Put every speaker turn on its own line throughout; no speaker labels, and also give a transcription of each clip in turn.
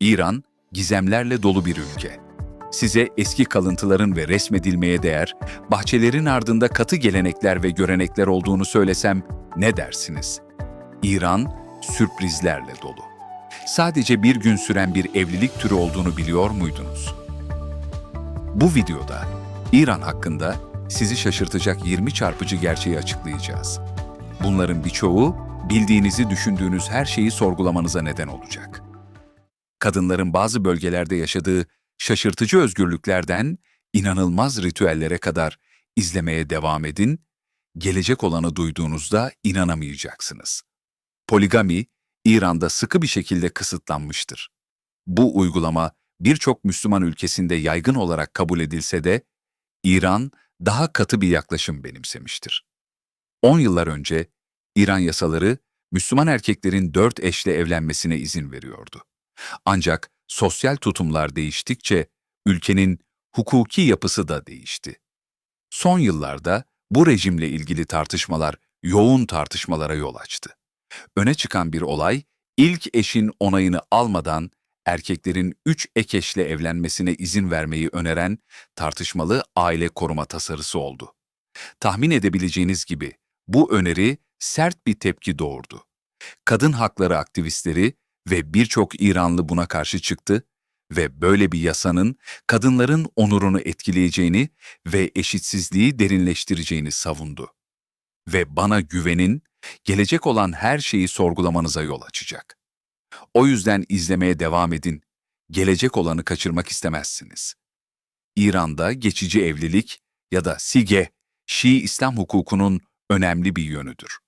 İran, gizemlerle dolu bir ülke. Size eski kalıntıların ve resmedilmeye değer, bahçelerin ardında katı gelenekler ve görenekler olduğunu söylesem ne dersiniz? İran, sürprizlerle dolu. Sadece bir gün süren bir evlilik türü olduğunu biliyor muydunuz? Bu videoda İran hakkında sizi şaşırtacak 20 çarpıcı gerçeği açıklayacağız. Bunların birçoğu bildiğinizi düşündüğünüz her şeyi sorgulamanıza neden olacak. Kadınların bazı bölgelerde yaşadığı şaşırtıcı özgürlüklerden inanılmaz ritüellere kadar izlemeye devam edin, gelecek olanı duyduğunuzda inanamayacaksınız. Poligami, İran'da sıkı bir şekilde kısıtlanmıştır. Bu uygulama birçok Müslüman ülkesinde yaygın olarak kabul edilse de, İran daha katı bir yaklaşım benimsemiştir. 10 yıllar önce İran yasaları Müslüman erkeklerin dört eşle evlenmesine izin veriyordu. Ancak sosyal tutumlar değiştikçe ülkenin hukuki yapısı da değişti. Son yıllarda bu rejimle ilgili tartışmalar yoğun tartışmalara yol açtı. Öne çıkan bir olay, ilk eşin onayını almadan erkeklerin üç ek eşle evlenmesine izin vermeyi öneren tartışmalı aile koruma tasarısı oldu. Tahmin edebileceğiniz gibi bu öneri sert bir tepki doğurdu. Kadın hakları aktivistleri ve birçok İranlı buna karşı çıktı ve böyle bir yasanın kadınların onurunu etkileyeceğini ve eşitsizliği derinleştireceğini savundu. Ve bana güvenin, gelecek olan her şeyi sorgulamanıza yol açacak. O yüzden izlemeye devam edin, gelecek olanı kaçırmak istemezsiniz. İran'da geçici evlilik ya da sige, Şii İslam hukukunun önemli bir yönüdür.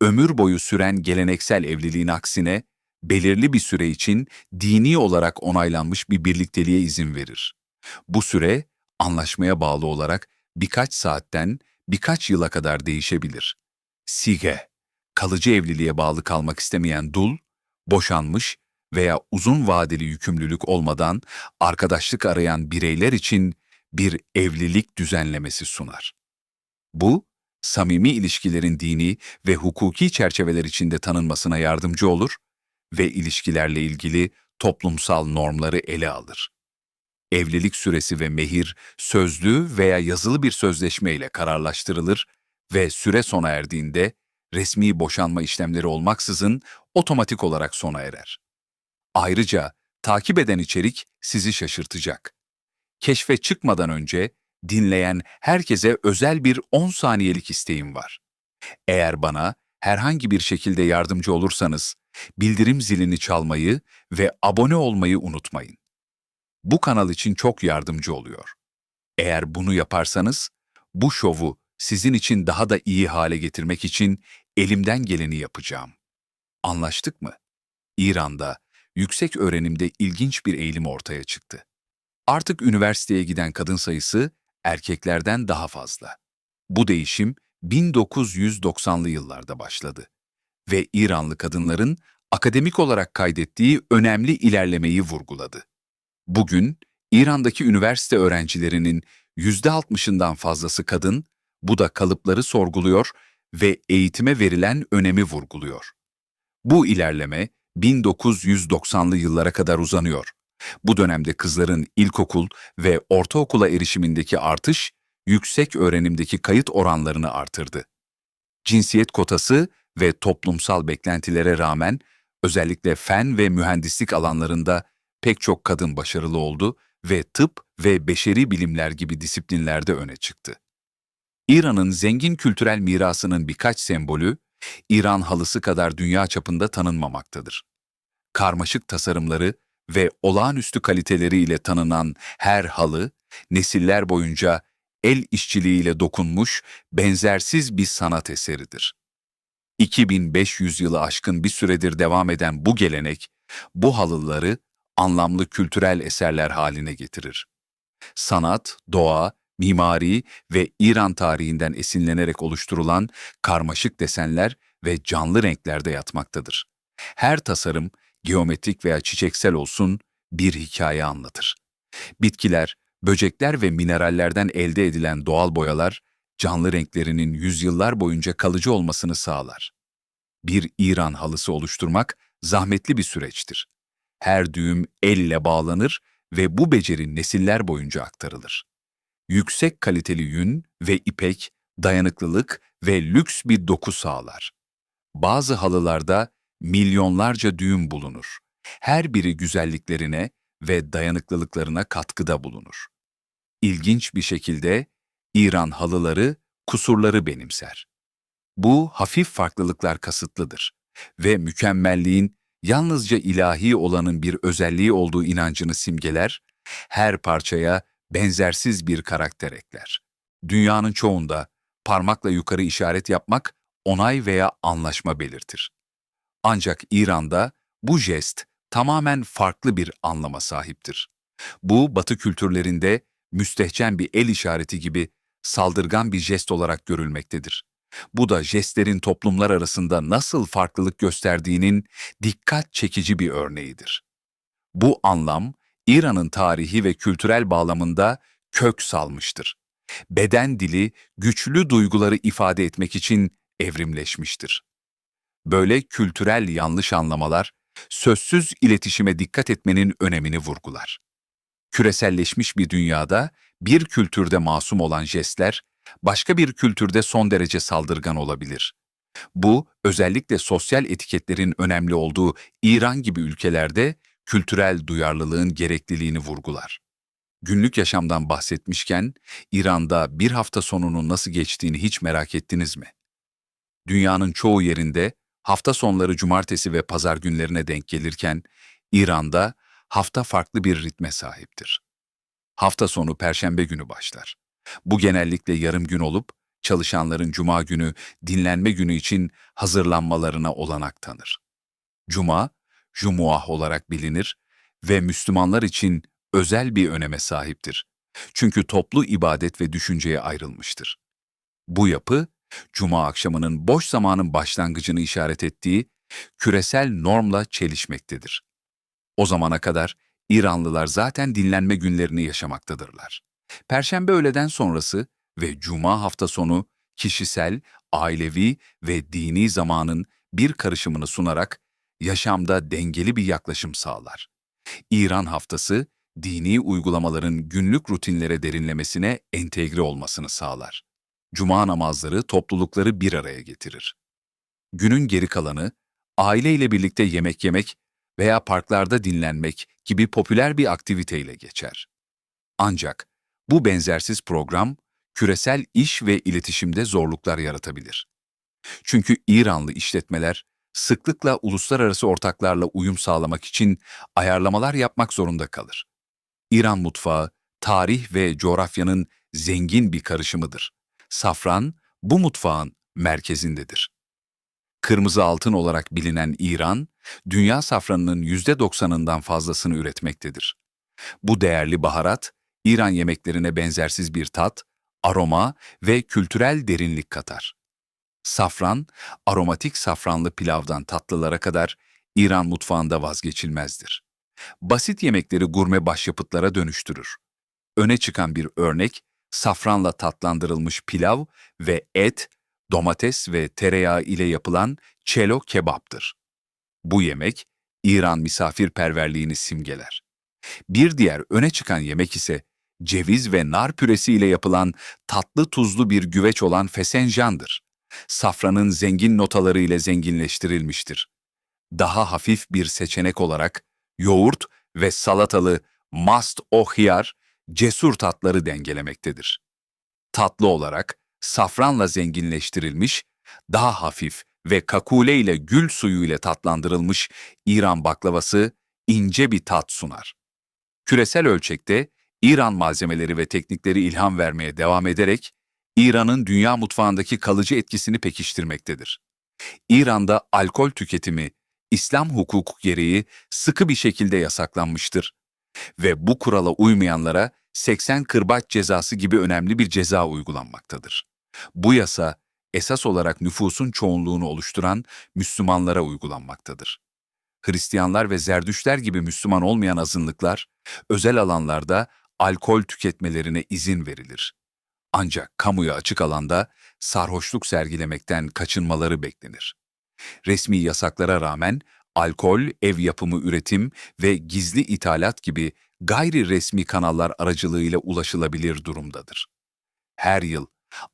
Ömür boyu süren geleneksel evliliğin aksine, belirli bir süre için dini olarak onaylanmış bir birlikteliğe izin verir. Bu süre, anlaşmaya bağlı olarak birkaç saatten birkaç yıla kadar değişebilir. Sige, kalıcı evliliğe bağlı kalmak istemeyen dul, boşanmış veya uzun vadeli yükümlülük olmadan arkadaşlık arayan bireyler için bir evlilik düzenlemesi sunar. Bu, samimi ilişkilerin dini ve hukuki çerçeveler içinde tanınmasına yardımcı olur ve ilişkilerle ilgili toplumsal normları ele alır. Evlilik süresi ve mehir sözlü veya yazılı bir sözleşme ile kararlaştırılır ve süre sona erdiğinde resmi boşanma işlemleri olmaksızın otomatik olarak sona erer. Ayrıca takip eden içerik sizi şaşırtacak. Keşfe çıkmadan önce dinleyen herkese özel bir 10 saniyelik isteğim var. Eğer bana herhangi bir şekilde yardımcı olursanız, bildirim zilini çalmayı ve abone olmayı unutmayın. Bu kanal için çok yardımcı oluyor. Eğer bunu yaparsanız, bu şovu sizin için daha da iyi hale getirmek için elimden geleni yapacağım. Anlaştık mı? İran'da yüksek öğrenimde ilginç bir eğilim ortaya çıktı. Artık üniversiteye giden kadın sayısı erkeklerden daha fazla. Bu değişim 1990'lı yıllarda başladı ve İranlı kadınların akademik olarak kaydettiği önemli ilerlemeyi vurguladı. Bugün İran'daki üniversite öğrencilerinin %60'ından fazlası kadın, bu da kalıpları sorguluyor ve eğitime verilen önemi vurguluyor. Bu ilerleme 1990'lı yıllara kadar uzanıyor. Bu dönemde kızların ilkokul ve ortaokula erişimindeki artış, yüksek öğrenimdeki kayıt oranlarını artırdı. Cinsiyet kotası ve toplumsal beklentilere rağmen özellikle fen ve mühendislik alanlarında pek çok kadın başarılı oldu ve tıp ve beşeri bilimler gibi disiplinlerde öne çıktı. İran'ın zengin kültürel mirasının birkaç sembolü, İran halısı kadar dünya çapında tanınmamaktadır. Karmaşık tasarımları ve olağanüstü kaliteleriyle tanınan her halı, nesiller boyunca el işçiliğiyle dokunmuş benzersiz bir sanat eseridir. 2500 yılı aşkın bir süredir devam eden bu gelenek, bu halıları anlamlı kültürel eserler haline getirir. Sanat, doğa, mimari ve İran tarihinden esinlenerek oluşturulan karmaşık desenler ve canlı renklerde yatmaktadır. Her tasarım, geometrik veya çiçeksel olsun, bir hikaye anlatır. Bitkiler, böcekler ve minerallerden elde edilen doğal boyalar, canlı renklerinin yüzyıllar boyunca kalıcı olmasını sağlar. Bir İran halısı oluşturmak zahmetli bir süreçtir. Her düğüm elle bağlanır ve bu beceri nesiller boyunca aktarılır. Yüksek kaliteli yün ve ipek, dayanıklılık ve lüks bir doku sağlar. Bazı halılarda milyonlarca düğüm bulunur. Her biri güzelliklerine ve dayanıklılıklarına katkıda bulunur. İlginç bir şekilde İran halıları kusurları benimser. Bu hafif farklılıklar kasıtlıdır ve mükemmelliğin yalnızca ilahi olanın bir özelliği olduğu inancını simgeler, her parçaya benzersiz bir karakter ekler. Dünyanın çoğunda parmakla yukarı işaret yapmak onay veya anlaşma belirtir. Ancak İran'da bu jest tamamen farklı bir anlama sahiptir. Bu Batı kültürlerinde müstehcen bir el işareti gibi saldırgan bir jest olarak görülmektedir. Bu da jestlerin toplumlar arasında nasıl farklılık gösterdiğinin dikkat çekici bir örneğidir. Bu anlam, İran'ın tarihi ve kültürel bağlamında kök salmıştır. Beden dili güçlü duyguları ifade etmek için evrimleşmiştir. Böyle kültürel yanlış anlamalar, sözsüz iletişime dikkat etmenin önemini vurgular. Küreselleşmiş bir dünyada bir kültürde masum olan jestler, başka bir kültürde son derece saldırgan olabilir. Bu, özellikle sosyal etiketlerin önemli olduğu İran gibi ülkelerde kültürel duyarlılığın gerekliliğini vurgular. Günlük yaşamdan bahsetmişken, İran'da bir hafta sonunun nasıl geçtiğini hiç merak ettiniz mi? Dünyanın çoğu yerinde hafta sonları cumartesi ve pazar günlerine denk gelirken, İran'da hafta farklı bir ritme sahiptir. Hafta sonu perşembe günü başlar. Bu genellikle yarım gün olup, çalışanların cuma günü, dinlenme günü için hazırlanmalarına olanak tanır. Cuma, Cumuah olarak bilinir ve Müslümanlar için özel bir öneme sahiptir. Çünkü toplu ibadet ve düşünceye ayrılmıştır. Bu yapı, Cuma akşamının boş zamanın başlangıcını işaret ettiği küresel normla çelişmektedir. O zamana kadar İranlılar zaten dinlenme günlerini yaşamaktadırlar. Perşembe öğleden sonrası ve Cuma hafta sonu kişisel, ailevi ve dini zamanın bir karışımını sunarak yaşamda dengeli bir yaklaşım sağlar. İran haftası, dini uygulamaların günlük rutinlere derinlemesine entegre olmasını sağlar. Cuma namazları toplulukları bir araya getirir. Günün geri kalanı, aileyle birlikte yemek yemek veya parklarda dinlenmek gibi popüler bir aktiviteyle geçer. Ancak bu benzersiz program, küresel iş ve iletişimde zorluklar yaratabilir. Çünkü İranlı işletmeler sıklıkla uluslararası ortaklarla uyum sağlamak için ayarlamalar yapmak zorunda kalır. İran mutfağı, tarih ve coğrafyanın zengin bir karışımıdır. Safran, bu mutfağın merkezindedir. Kırmızı altın olarak bilinen İran, dünya safranının %90'ından fazlasını üretmektedir. Bu değerli baharat, İran yemeklerine benzersiz bir tat, aroma ve kültürel derinlik katar. Safran, aromatik safranlı pilavdan tatlılara kadar İran mutfağında vazgeçilmezdir. Basit yemekleri gurme başyapıtlara dönüştürür. Öne çıkan bir örnek, safranla tatlandırılmış pilav ve et, domates ve tereyağı ile yapılan çelo kebaptır. Bu yemek, İran misafirperverliğini simgeler. Bir diğer öne çıkan yemek ise ceviz ve nar püresi ile yapılan tatlı tuzlu bir güveç olan fesenjandır. Safranın zengin notaları ile zenginleştirilmiştir. Daha hafif bir seçenek olarak yoğurt ve salatalı mast ohyar cesur tatları dengelemektedir. Tatlı olarak safranla zenginleştirilmiş, daha hafif ve kakule ile gül suyu ile tatlandırılmış İran baklavası ince bir tat sunar. Küresel ölçekte İran malzemeleri ve teknikleri ilham vermeye devam ederek İran'ın dünya mutfağındaki kalıcı etkisini pekiştirmektedir. İran'da alkol tüketimi İslam hukuku gereği sıkı bir şekilde yasaklanmıştır ve bu kurala uymayanlara 80 kırbaç cezası gibi önemli bir ceza uygulanmaktadır. Bu yasa esas olarak nüfusun çoğunluğunu oluşturan Müslümanlara uygulanmaktadır. Hristiyanlar ve Zerdüşler gibi Müslüman olmayan azınlıklar, özel alanlarda alkol tüketmelerine izin verilir. Ancak kamuya açık alanda sarhoşluk sergilemekten kaçınmaları beklenir. Resmi yasaklara rağmen alkol, ev yapımı üretim ve gizli ithalat gibi gayri resmi kanallar aracılığıyla ulaşılabilir durumdadır. Her yıl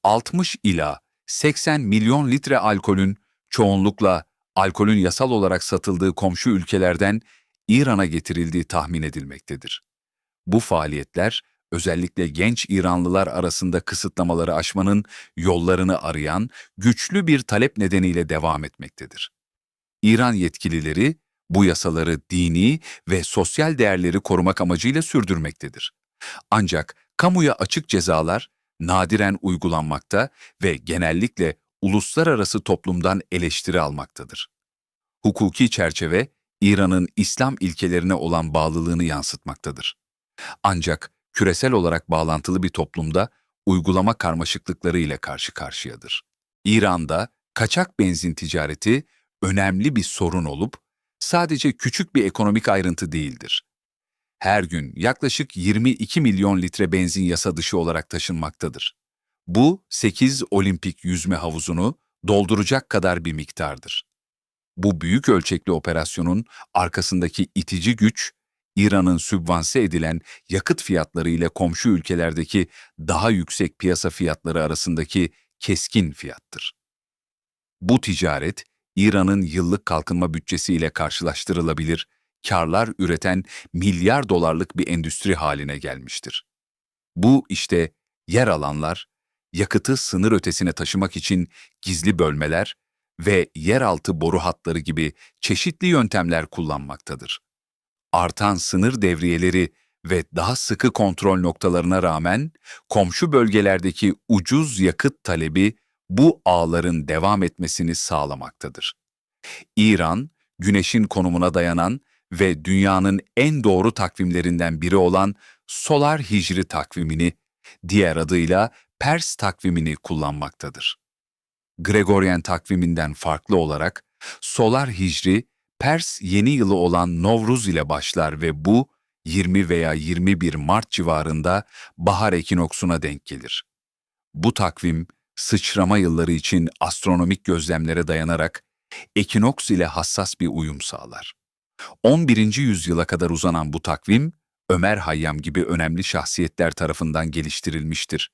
60 ila 80 milyon litre alkolün çoğunlukla alkolün yasal olarak satıldığı komşu ülkelerden İran'a getirildiği tahmin edilmektedir. Bu faaliyetler özellikle genç İranlılar arasında kısıtlamaları aşmanın yollarını arayan güçlü bir talep nedeniyle devam etmektedir. İran yetkilileri bu yasaları dini ve sosyal değerleri korumak amacıyla sürdürmektedir. Ancak kamuya açık cezalar nadiren uygulanmakta ve genellikle uluslararası toplumdan eleştiri almaktadır. Hukuki çerçeve İran'ın İslam ilkelerine olan bağlılığını yansıtmaktadır. Ancak küresel olarak bağlantılı bir toplumda uygulama karmaşıklıkları ile karşı karşıyadır. İran'da kaçak benzin ticareti önemli bir sorun olup sadece küçük bir ekonomik ayrıntı değildir. Her gün yaklaşık 22 milyon litre benzin yasa dışı olarak taşınmaktadır. Bu 8 olimpik yüzme havuzunu dolduracak kadar bir miktardır. Bu büyük ölçekli operasyonun arkasındaki itici güç, İran'ın sübvanse edilen yakıt fiyatları ile komşu ülkelerdeki daha yüksek piyasa fiyatları arasındaki keskin fiyattır. Bu ticaret, İran'ın yıllık kalkınma bütçesiyle karşılaştırılabilir, karlar üreten milyar dolarlık bir endüstri haline gelmiştir. Bu işte yer alanlar, yakıtı sınır ötesine taşımak için gizli bölmeler ve yeraltı boru hatları gibi çeşitli yöntemler kullanmaktadır. Artan sınır devriyeleri ve daha sıkı kontrol noktalarına rağmen komşu bölgelerdeki ucuz yakıt talebi bu ağların devam etmesini sağlamaktadır. İran, güneşin konumuna dayanan ve dünyanın en doğru takvimlerinden biri olan Solar Hicri takvimini, diğer adıyla Pers takvimini kullanmaktadır. Gregorian takviminden farklı olarak Solar Hicri, Pers yeni yılı olan Novruz ile başlar ve bu 20 veya 21 Mart civarında bahar ekinoksuna denk gelir. Bu takvim, sıçrama yılları için astronomik gözlemlere dayanarak ekinoks ile hassas bir uyum sağlar. 11. yüzyıla kadar uzanan bu takvim, Ömer Hayyam gibi önemli şahsiyetler tarafından geliştirilmiştir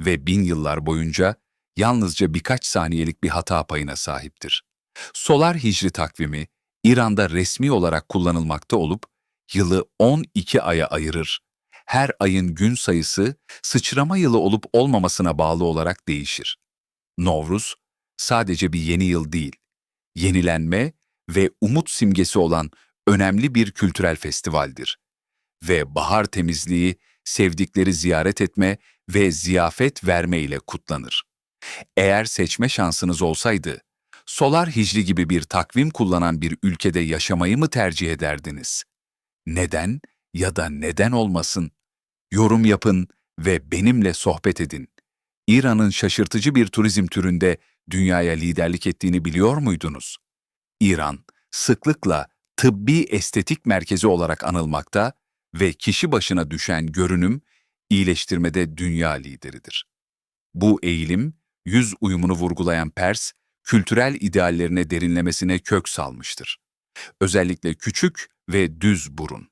ve bin yıllar boyunca yalnızca birkaç saniyelik bir hata payına sahiptir. Solar Hicri takvimi, İran'da resmi olarak kullanılmakta olup, yılı 12 aya ayırır. Her ayın gün sayısı sıçrama yılı olup olmamasına bağlı olarak değişir. Novruz, sadece bir yeni yıl değil, yenilenme ve umut simgesi olan önemli bir kültürel festivaldir. Ve bahar temizliği, sevdikleri ziyaret etme ve ziyafet verme ile kutlanır. Eğer seçme şansınız olsaydı, solar hicri gibi bir takvim kullanan bir ülkede yaşamayı mı tercih ederdiniz? Neden ya da neden olmasın? Yorum yapın ve benimle sohbet edin. İran'ın şaşırtıcı bir turizm türünde dünyaya liderlik ettiğini biliyor muydunuz? İran, sıklıkla tıbbi estetik merkezi olarak anılmakta ve kişi başına düşen görünüm, iyileştirmede dünya lideridir. Bu eğilim, yüz uyumunu vurgulayan Pers, kültürel ideallerine derinlemesine kök salmıştır. Özellikle küçük ve düz burun.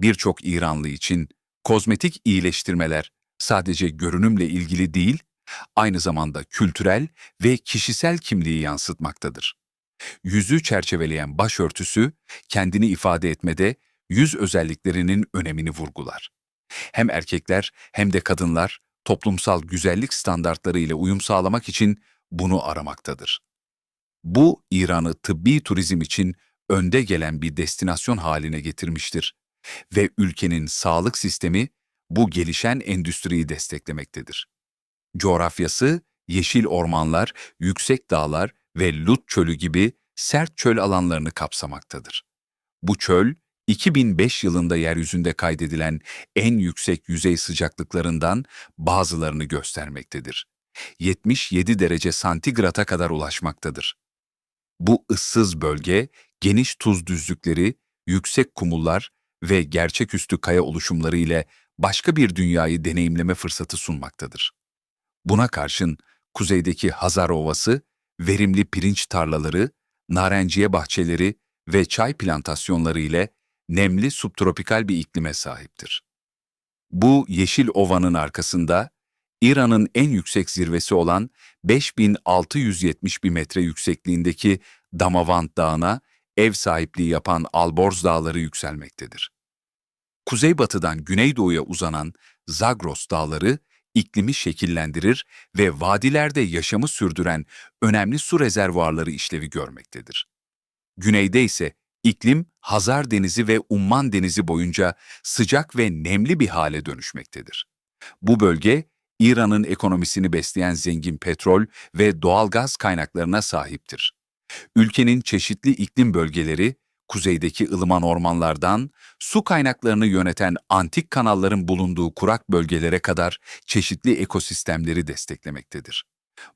Birçok İranlı için kozmetik iyileştirmeler sadece görünümle ilgili değil, aynı zamanda kültürel ve kişisel kimliği yansıtmaktadır. Yüzü çerçeveleyen başörtüsü, kendini ifade etmede yüz özelliklerinin önemini vurgular. Hem erkekler hem de kadınlar toplumsal güzellik standartları ile uyum sağlamak için bunu aramaktadır. Bu İran'ı tıbbi turizm için önde gelen bir destinasyon haline getirmiştir ve ülkenin sağlık sistemi bu gelişen endüstriyi desteklemektedir. Coğrafyası, yeşil ormanlar, yüksek dağlar ve Lut çölü gibi sert çöl alanlarını kapsamaktadır. Bu çöl, 2005 yılında yeryüzünde kaydedilen en yüksek yüzey sıcaklıklarından bazılarını göstermektedir. 77 derece santigrata kadar ulaşmaktadır. Bu ıssız bölge, geniş tuz düzlükleri, yüksek kumullar ve gerçeküstü kaya oluşumları ile başka bir dünyayı deneyimleme fırsatı sunmaktadır. Buna karşın kuzeydeki Hazar Ovası, verimli pirinç tarlaları, narenciye bahçeleri ve çay plantasyonları ile nemli subtropikal bir iklime sahiptir. Bu yeşil ovanın arkasında İran'ın en yüksek zirvesi olan 5671 metre yüksekliğindeki Damavand Dağı'na ev sahipliği yapan Alborz Dağları yükselmektedir. Kuzeybatıdan güneydoğuya uzanan Zagros Dağları iklimi şekillendirir ve vadilerde yaşamı sürdüren önemli su rezervuarları işlevi görmektedir. Güneyde ise iklim Hazar Denizi ve Umman Denizi boyunca sıcak ve nemli bir hale dönüşmektedir. Bu bölge, İran'ın ekonomisini besleyen zengin petrol ve doğalgaz kaynaklarına sahiptir. Ülkenin çeşitli iklim bölgeleri, kuzeydeki ılıman ormanlardan, su kaynaklarını yöneten antik kanalların bulunduğu kurak bölgelere kadar çeşitli ekosistemleri desteklemektedir.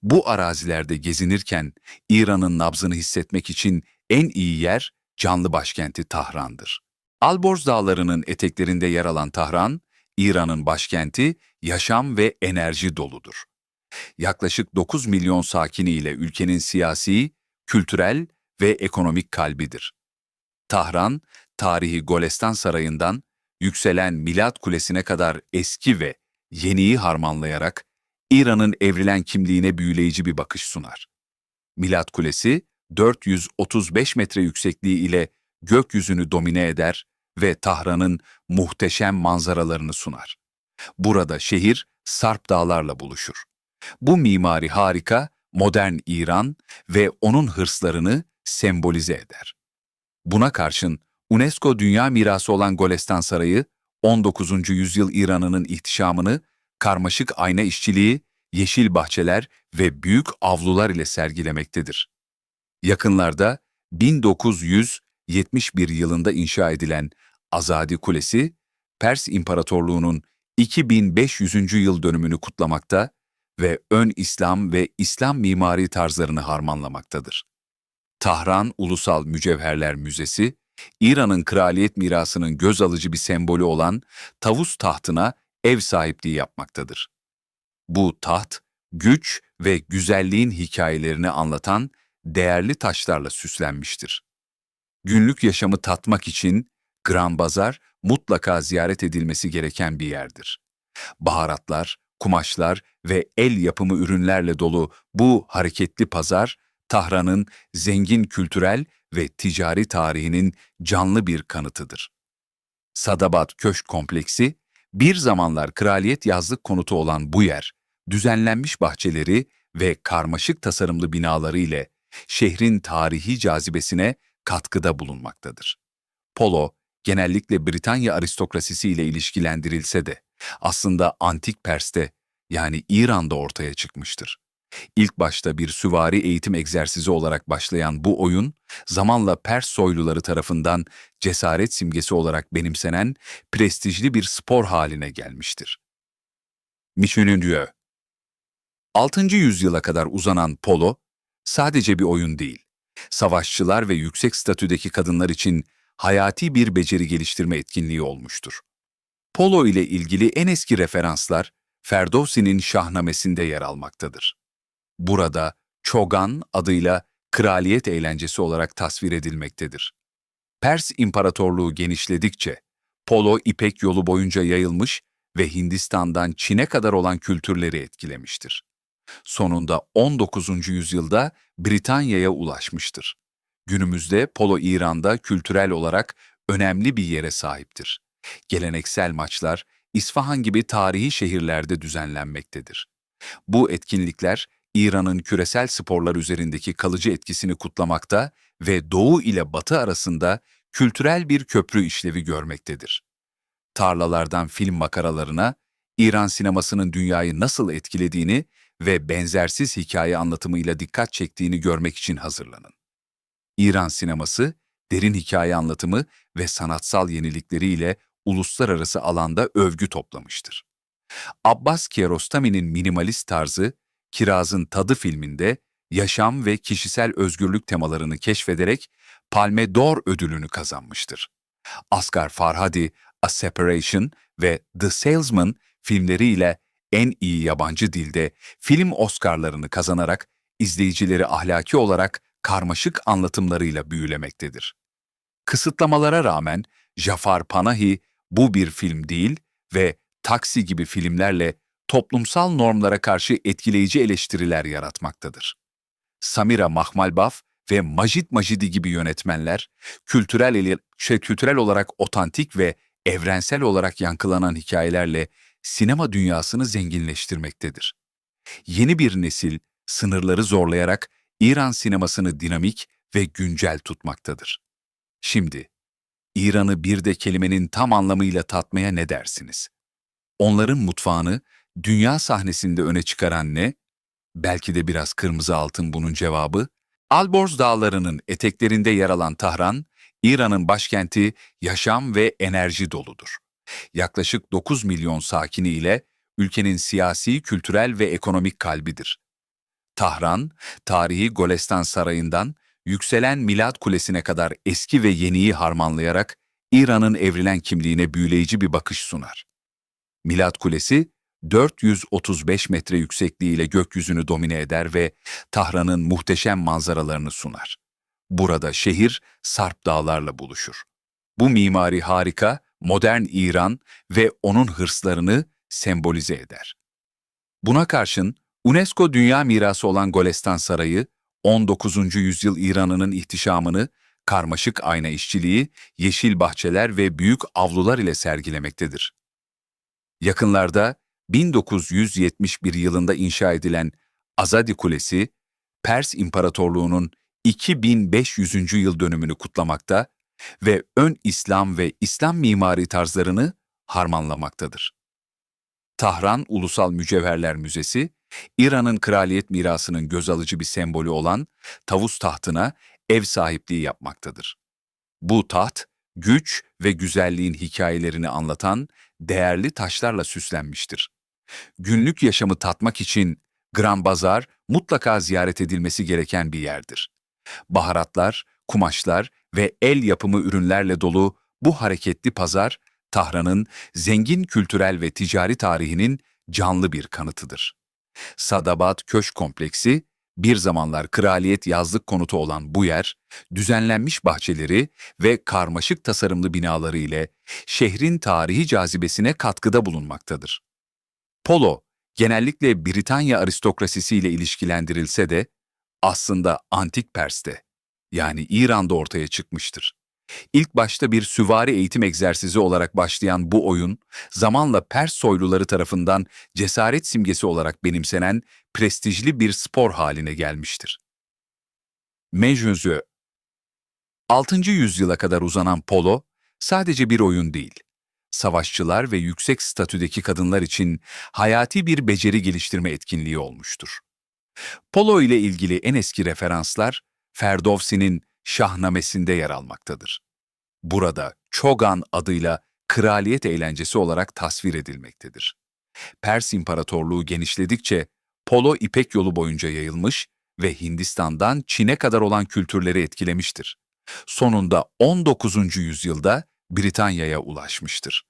Bu arazilerde gezinirken İran'ın nabzını hissetmek için en iyi yer canlı başkenti Tahran'dır. Alborz Dağları'nın eteklerinde yer alan Tahran, İran'ın başkenti yaşam ve enerji doludur. Yaklaşık 9 milyon sakini ile ülkenin siyasi, kültürel ve ekonomik kalbidir. Tahran, tarihi Golestan Sarayı'ndan yükselen Milat Kulesi'ne kadar eski ve yeniyi harmanlayarak İran'ın evrilen kimliğine büyüleyici bir bakış sunar. Milat Kulesi, 435 metre yüksekliği ile gökyüzünü domine eder ve Tahran'ın muhteşem manzaralarını sunar. Burada şehir Sarp dağlarla buluşur. Bu mimari harika, modern İran ve onun hırslarını sembolize eder. Buna karşın UNESCO Dünya Mirası olan Golestan Sarayı, 19. yüzyıl İran'ının ihtişamını karmaşık ayna işçiliği, yeşil bahçeler ve büyük avlular ile sergilemektedir. Yakınlarda 1971 yılında inşa edilen Azadi Kulesi, Pers İmparatorluğu'nun 2500. yıl dönümünü kutlamakta ve ön İslam ve İslam mimari tarzlarını harmanlamaktadır. Tahran Ulusal Mücevherler Müzesi, İran'ın kraliyet mirasının göz alıcı bir sembolü olan tavus tahtına ev sahipliği yapmaktadır. Bu taht, güç ve güzelliğin hikayelerini anlatan değerli taşlarla süslenmiştir. Günlük yaşamı tatmak için Gran Bazar mutlaka ziyaret edilmesi gereken bir yerdir. Baharatlar, kumaşlar ve el yapımı ürünlerle dolu bu hareketli pazar, Tahran'ın zengin kültürel ve ticari tarihinin canlı bir kanıtıdır. Sadabat Köşk Kompleksi, bir zamanlar kraliyet yazlık konutu olan bu yer, düzenlenmiş bahçeleri ve karmaşık tasarımlı binaları ile şehrin tarihi cazibesine katkıda bulunmaktadır. Polo, genellikle Britanya aristokrasisi ile ilişkilendirilse de aslında antik Pers'te yani İran'da ortaya çıkmıştır. İlk başta bir süvari eğitim egzersizi olarak başlayan bu oyun, zamanla Pers soyluları tarafından cesaret simgesi olarak benimsenen prestijli bir spor haline gelmiştir. Michonneau 6. yüzyıla kadar uzanan polo, sadece bir oyun değil, savaşçılar ve yüksek statüdeki kadınlar için hayati bir beceri geliştirme etkinliği olmuştur. Polo ile ilgili en eski referanslar Ferdowsi'nin Şahnamesi'nde yer almaktadır. Burada çogan adıyla kraliyet eğlencesi olarak tasvir edilmektedir. Pers İmparatorluğu genişledikçe polo İpek yolu boyunca yayılmış ve Hindistan'dan Çin'e kadar olan kültürleri etkilemiştir. Sonunda 19. yüzyılda Britanya'ya ulaşmıştır. Günümüzde polo İran'da kültürel olarak önemli bir yere sahiptir. Geleneksel maçlar İsfahan gibi tarihi şehirlerde düzenlenmektedir. Bu etkinlikler İran'ın küresel sporlar üzerindeki kalıcı etkisini kutlamakta ve Doğu ile Batı arasında kültürel bir köprü işlevi görmektedir. Tarlalardan film makaralarına, İran sinemasının dünyayı nasıl etkilediğini ve benzersiz hikaye anlatımıyla dikkat çektiğini görmek için hazırlanın. İran sineması, derin hikaye anlatımı ve sanatsal yenilikleriyle uluslararası alanda övgü toplamıştır. Abbas Kiarostami'nin minimalist tarzı, Kiraz'ın Tadı filminde yaşam ve kişisel özgürlük temalarını keşfederek Palme d'Or ödülünü kazanmıştır. Asghar Farhadi, A Separation ve The Salesman filmleriyle en iyi yabancı dilde film Oscar'larını kazanarak izleyicileri ahlaki olarak karmaşık anlatımlarıyla büyülemektedir. Kısıtlamalara rağmen Jafar Panahi bu bir film değil ve Taksi gibi filmlerle toplumsal normlara karşı etkileyici eleştiriler yaratmaktadır. Samira Mahmalbaf ve Majid Majidi gibi yönetmenler kültürel şey, kültürel olarak otantik ve evrensel olarak yankılanan hikayelerle sinema dünyasını zenginleştirmektedir. Yeni bir nesil sınırları zorlayarak İran sinemasını dinamik ve güncel tutmaktadır. Şimdi İran'ı bir de kelimenin tam anlamıyla tatmaya ne dersiniz? Onların mutfağını dünya sahnesinde öne çıkaran ne? Belki de biraz kırmızı altın bunun cevabı. Alborz dağlarının eteklerinde yer alan Tahran, İran'ın başkenti yaşam ve enerji doludur. Yaklaşık 9 milyon sakini ile ülkenin siyasi, kültürel ve ekonomik kalbidir. Tahran, tarihi Golestan Sarayı'ndan yükselen Milat Kulesi'ne kadar eski ve yeniyi harmanlayarak İran'ın evrilen kimliğine büyüleyici bir bakış sunar. Milat Kulesi, 435 metre yüksekliğiyle gökyüzünü domine eder ve Tahran'ın muhteşem manzaralarını sunar. Burada şehir Sarp dağlarla buluşur. Bu mimari harika, modern İran ve onun hırslarını sembolize eder. Buna karşın UNESCO Dünya Mirası olan Golestan Sarayı, 19. yüzyıl İran'ının ihtişamını karmaşık ayna işçiliği, yeşil bahçeler ve büyük avlular ile sergilemektedir. Yakınlarda 1971 yılında inşa edilen Azadi Kulesi, Pers İmparatorluğu'nun 2500. yıl dönümünü kutlamakta ve ön İslam ve İslam mimari tarzlarını harmanlamaktadır. Tahran Ulusal Mücevherler Müzesi, İran'ın kraliyet mirasının göz alıcı bir sembolü olan tavus tahtına ev sahipliği yapmaktadır. Bu taht, güç ve güzelliğin hikayelerini anlatan değerli taşlarla süslenmiştir. Günlük yaşamı tatmak için Gran Bazar mutlaka ziyaret edilmesi gereken bir yerdir. Baharatlar, kumaşlar ve el yapımı ürünlerle dolu bu hareketli pazar, Tahran'ın zengin kültürel ve ticari tarihinin canlı bir kanıtıdır. Sadabat Köşk Kompleksi, bir zamanlar kraliyet yazlık konutu olan bu yer, düzenlenmiş bahçeleri ve karmaşık tasarımlı binaları ile şehrin tarihi cazibesine katkıda bulunmaktadır. Polo, genellikle Britanya aristokrasisiyle ilişkilendirilse de aslında antik Pers'te, yani İran'da ortaya çıkmıştır. İlk başta bir süvari eğitim egzersizi olarak başlayan bu oyun, zamanla Pers soyluları tarafından cesaret simgesi olarak benimsenen prestijli bir spor haline gelmiştir. Mejüzü 6. yüzyıla kadar uzanan polo, sadece bir oyun değil, savaşçılar ve yüksek statüdeki kadınlar için hayati bir beceri geliştirme etkinliği olmuştur. Polo ile ilgili en eski referanslar, Ferdowsi'nin Şahnamesinde yer almaktadır. Burada Çogan adıyla kraliyet eğlencesi olarak tasvir edilmektedir. Pers İmparatorluğu genişledikçe Polo İpek yolu boyunca yayılmış ve Hindistan'dan Çin'e kadar olan kültürleri etkilemiştir. Sonunda 19. yüzyılda Britanya'ya ulaşmıştır.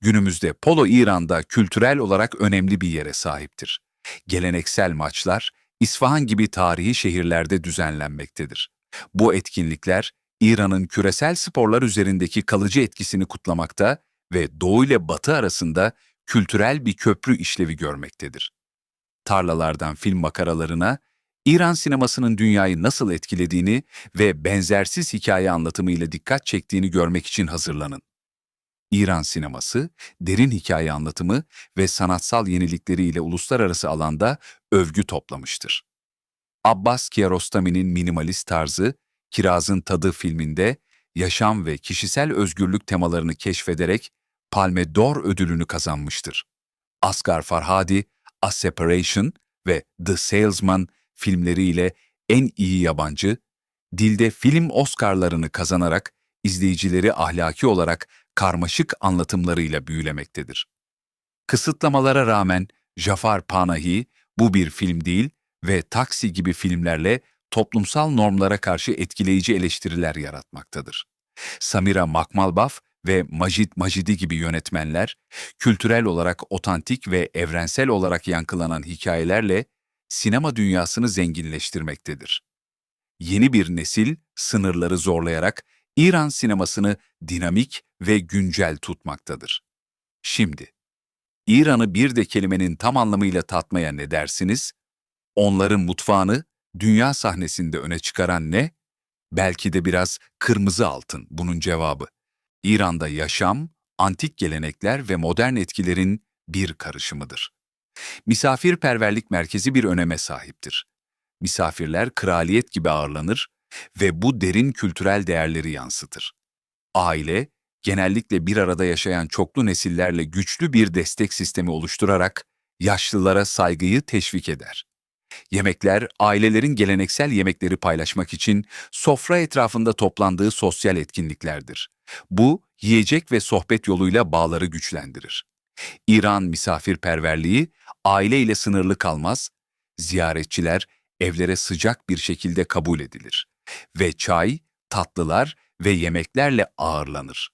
Günümüzde polo İran'da kültürel olarak önemli bir yere sahiptir. Geleneksel maçlar İsfahan gibi tarihi şehirlerde düzenlenmektedir. Bu etkinlikler İran'ın küresel sporlar üzerindeki kalıcı etkisini kutlamakta ve Doğu ile Batı arasında kültürel bir köprü işlevi görmektedir. Tarlalardan film makaralarına, İran sinemasının dünyayı nasıl etkilediğini ve benzersiz hikaye anlatımıyla dikkat çektiğini görmek için hazırlanın. İran sineması, derin hikaye anlatımı ve sanatsal yenilikleriyle uluslararası alanda övgü toplamıştır. Abbas Kiarostami'nin minimalist tarzı, Kiraz'ın Tadı filminde yaşam ve kişisel özgürlük temalarını keşfederek Palme d'Or ödülünü kazanmıştır. Asghar Farhadi, A Separation ve The Salesman filmleriyle en iyi yabancı, dilde film Oscar'larını kazanarak izleyicileri ahlaki olarak karmaşık anlatımlarıyla büyülemektedir. Kısıtlamalara rağmen Jafar Panahi bu bir film değil ve Taksi gibi filmlerle toplumsal normlara karşı etkileyici eleştiriler yaratmaktadır. Samira Makmalbaf ve Majid Majidi gibi yönetmenler, kültürel olarak otantik ve evrensel olarak yankılanan hikayelerle sinema dünyasını zenginleştirmektedir. Yeni bir nesil, sınırları zorlayarak İran sinemasını dinamik ve güncel tutmaktadır. Şimdi, İran'ı bir de kelimenin tam anlamıyla tatmaya ne dersiniz? Onların mutfağını dünya sahnesinde öne çıkaran ne? Belki de biraz kırmızı altın bunun cevabı. İran'da yaşam, antik gelenekler ve modern etkilerin bir karışımıdır. Misafirperverlik merkezi bir öneme sahiptir. Misafirler kraliyet gibi ağırlanır ve bu derin kültürel değerleri yansıtır. Aile, genellikle bir arada yaşayan çoklu nesillerle güçlü bir destek sistemi oluşturarak yaşlılara saygıyı teşvik eder. Yemekler, ailelerin geleneksel yemekleri paylaşmak için sofra etrafında toplandığı sosyal etkinliklerdir. Bu, yiyecek ve sohbet yoluyla bağları güçlendirir. İran misafirperverliği aileyle sınırlı kalmaz, ziyaretçiler evlere sıcak bir şekilde kabul edilir ve çay, tatlılar ve yemeklerle ağırlanır.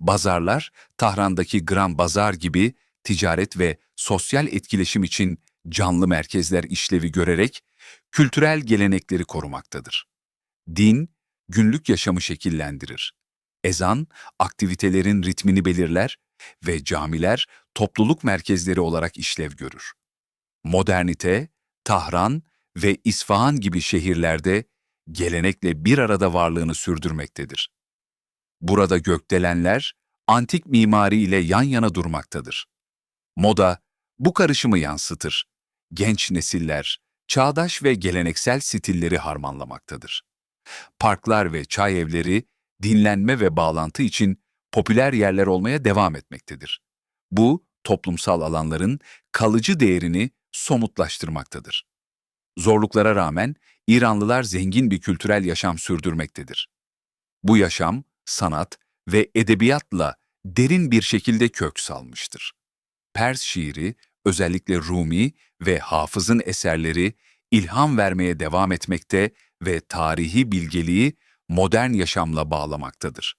Bazarlar, Tahran'daki Grand Bazar gibi ticaret ve sosyal etkileşim için canlı merkezler işlevi görerek kültürel gelenekleri korumaktadır. Din, günlük yaşamı şekillendirir. Ezan, aktivitelerin ritmini belirler ve camiler topluluk merkezleri olarak işlev görür. Modernite, Tahran ve İsfahan gibi şehirlerde gelenekle bir arada varlığını sürdürmektedir. Burada gökdelenler antik mimari ile yan yana durmaktadır. Moda bu karışımı yansıtır. Genç nesiller çağdaş ve geleneksel stilleri harmanlamaktadır. Parklar ve çay evleri dinlenme ve bağlantı için popüler yerler olmaya devam etmektedir. Bu toplumsal alanların kalıcı değerini somutlaştırmaktadır. Zorluklara rağmen İranlılar zengin bir kültürel yaşam sürdürmektedir. Bu yaşam, sanat ve edebiyatla derin bir şekilde kök salmıştır. Pers şiiri, özellikle Rumi ve Hafız'ın eserleri ilham vermeye devam etmekte ve tarihi bilgeliği modern yaşamla bağlamaktadır.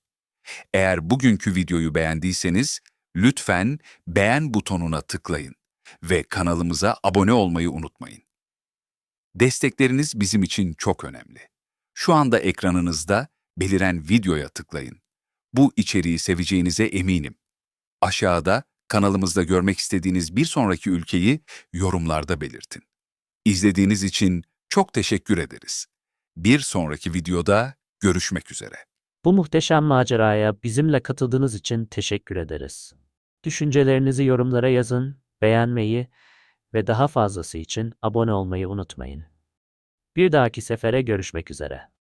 Eğer bugünkü videoyu beğendiyseniz lütfen beğen butonuna tıklayın ve kanalımıza abone olmayı unutmayın. Destekleriniz bizim için çok önemli. Şu anda ekranınızda beliren videoya tıklayın. Bu içeriği seveceğinize eminim. Aşağıda kanalımızda görmek istediğiniz bir sonraki ülkeyi yorumlarda belirtin. İzlediğiniz için çok teşekkür ederiz. Bir sonraki videoda görüşmek üzere.
Bu muhteşem maceraya bizimle katıldığınız için teşekkür ederiz. Düşüncelerinizi yorumlara yazın, beğenmeyi ve daha fazlası için abone olmayı unutmayın. Bir dahaki sefere görüşmek üzere.